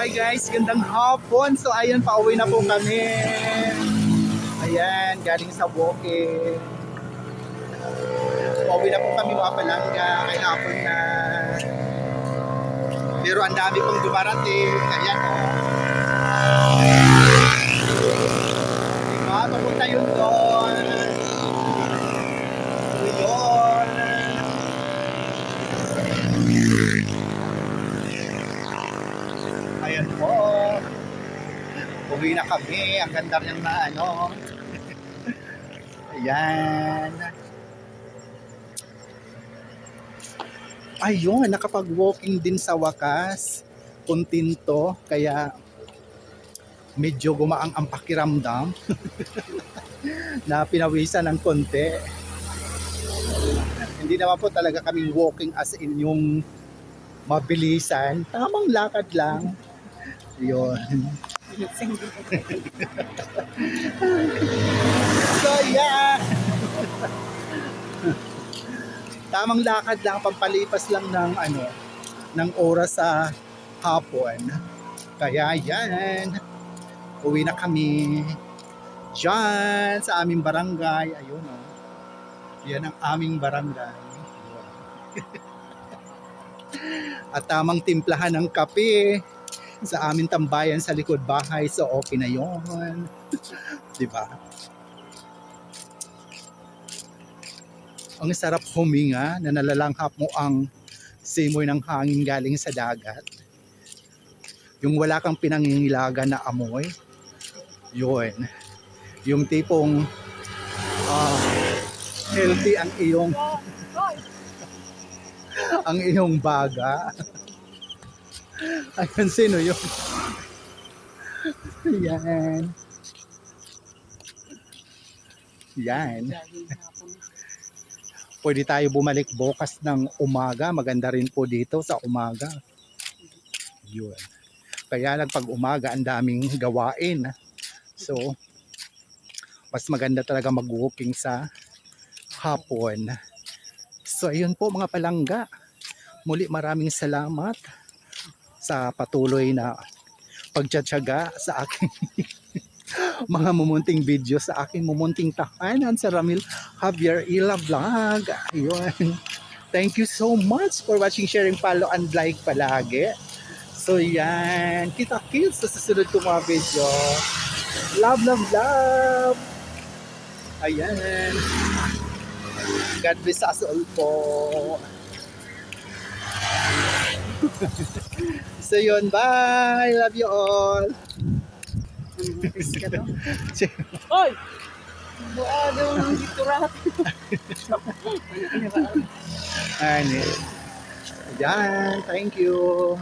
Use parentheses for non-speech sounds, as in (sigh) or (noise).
Hi guys, gandang hapon. So ayan, pauwi na po kami. Ayan, galing sa walking. Pauwi na po kami mga palangga. Kaya hapon na. Pero ang dami pong dumarating. Ayan o. Oh. Po. Uwi na kami. Ang ganda niyang na ano. (laughs) Ayan. Ayun, nakapag-walking din sa wakas. Kuntinto. Kaya medyo gumaang ang pakiramdam. (laughs) na pinawisan ng konti. Hindi naman po talaga kami walking as in yung mabilisan. Tamang lakad lang. Yun. (laughs) so yeah. Tamang lakad lang, pampalipas lang ng ano, ng oras sa hapon. Kaya yan. Uwi na kami. Diyan sa aming barangay. Ayun oh. Yan ang aming barangay. (laughs) At tamang timplahan ng kape sa aming tambayan sa likod bahay. So okay na yon. (laughs) 'Di ba? Ang sarap huminga na nalalanghap mo ang simoy ng hangin galing sa dagat. Yung wala kang pinangingilagan na amoy. Yun. Yung tipong ah, healthy ang iyong ang iyong baga. (laughs) Ayun, sino yun? Yan. Yan. Pwede tayo bumalik bukas ng umaga. Maganda rin po dito sa umaga. Yun. Kaya lang pag umaga, ang daming gawain. So, mas maganda talaga mag-walking sa hapon. So, ayun po mga palangga. Muli maraming salamat sa patuloy na pagtsatsaga sa aking (laughs) mga mumunting video sa aking mumunting tahanan sa Ramil Javier Ila Vlog. Ayun. Thank you so much for watching, sharing, follow, and like palagi. So yan. Kita-kits sa susunod kong mga video. Love, love, love. Ayan. God bless us all po. (laughs) so yun, bye! Love you all! Oy! Buado ng giturat. (laughs) Ayan. Ayan, thank you.